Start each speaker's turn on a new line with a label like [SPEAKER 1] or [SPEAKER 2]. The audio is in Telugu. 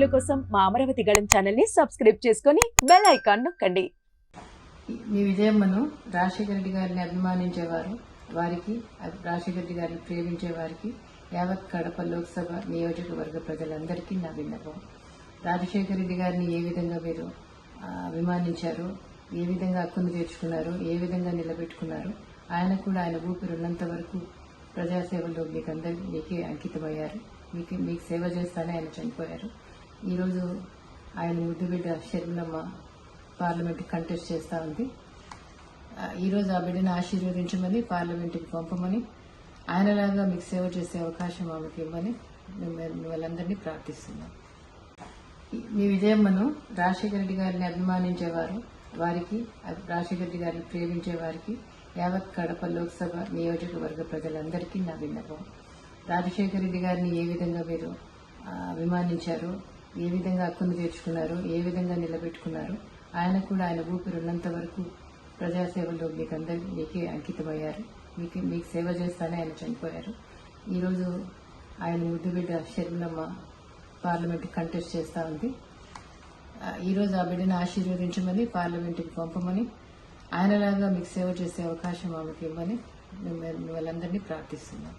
[SPEAKER 1] వీడియోల కోసం మా అమరావతి గళం ఛానల్ని సబ్స్క్రైబ్ చేసుకుని బెల్ ఐకాన్ నొక్కండి.
[SPEAKER 2] మీ విజయమ్మను రాజశేఖర రెడ్డి గారిని అభిమానించేవారు వారికి రాజశేఖర రెడ్డి గారిని ప్రేమించే వారికి యావత్ కడప లోక్సభ నియోజకవర్గ ప్రజలందరికీ నా విన్నపం. రాజశేఖర రెడ్డి గారిని ఏ విధంగా మీరు అభిమానించారు ఏ విధంగా హక్కును తీర్చుకున్నారు ఏ విధంగా నిలబెట్టుకున్నారు ఆయన కూడా ఆయన ఊపిరి ఉన్నంత వరకు ప్రజాసేవలో మీకు అందరి మీకే అంకితమయ్యారు. మీకు మీకు సేవ చేస్తానే ఆయన చనిపోయారు. ఈరోజు ఆయన ముద్దుబిడ్డ షర్మిలమ్మ పార్లమెంట్ కంటెస్ట్ చేస్తూ ఉంది. ఈరోజు ఆ బిడ్డను ఆశీర్వదించమని పార్లమెంటుకి పంపమని ఆయనలాగా మీకు సేవ చేసే అవకాశం ఆమెకి ఇవ్వమని మేము వాళ్ళందరినీ ప్రార్థిస్తున్నాం. మీ విజయమ్మను రాజశేఖర రెడ్డి గారిని అభిమానించేవారు వారికి రాజశేఖర రెడ్డి గారిని ప్రేమించే వారికి యావత్ కడప లోక్సభ నియోజకవర్గ ప్రజలందరికీ నా విన్నపం. రాజశేఖర రెడ్డి గారిని ఏ విధంగా మీరు అభిమానించారు ఏ విధంగా హక్కును తీర్చుకున్నారు ఏ విధంగా నిలబెట్టుకున్నారు ఆయన కూడా ఆయన ఊపిరి ఉన్నంత వరకు ప్రజాసేవలో మీకు అందరి మీకే అంకితమయ్యారు. మీకు మీకు సేవ చేస్తానే ఆయన చనిపోయారు. ఈరోజు ఆయన ముద్దు బిడ్డ షర్మిలమ్మ పార్లమెంట్ కంటెస్ట్ చేస్తూ ఉంది. ఈరోజు ఆ బిడ్డను ఆశీర్వదించమని పార్లమెంటుకి పంపమని ఆయనలాగా మీకు సేవ చేసే అవకాశం ఆమెకి ఇవ్వమని మేము వాళ్ళందరినీ ప్రార్థిస్తున్నాం.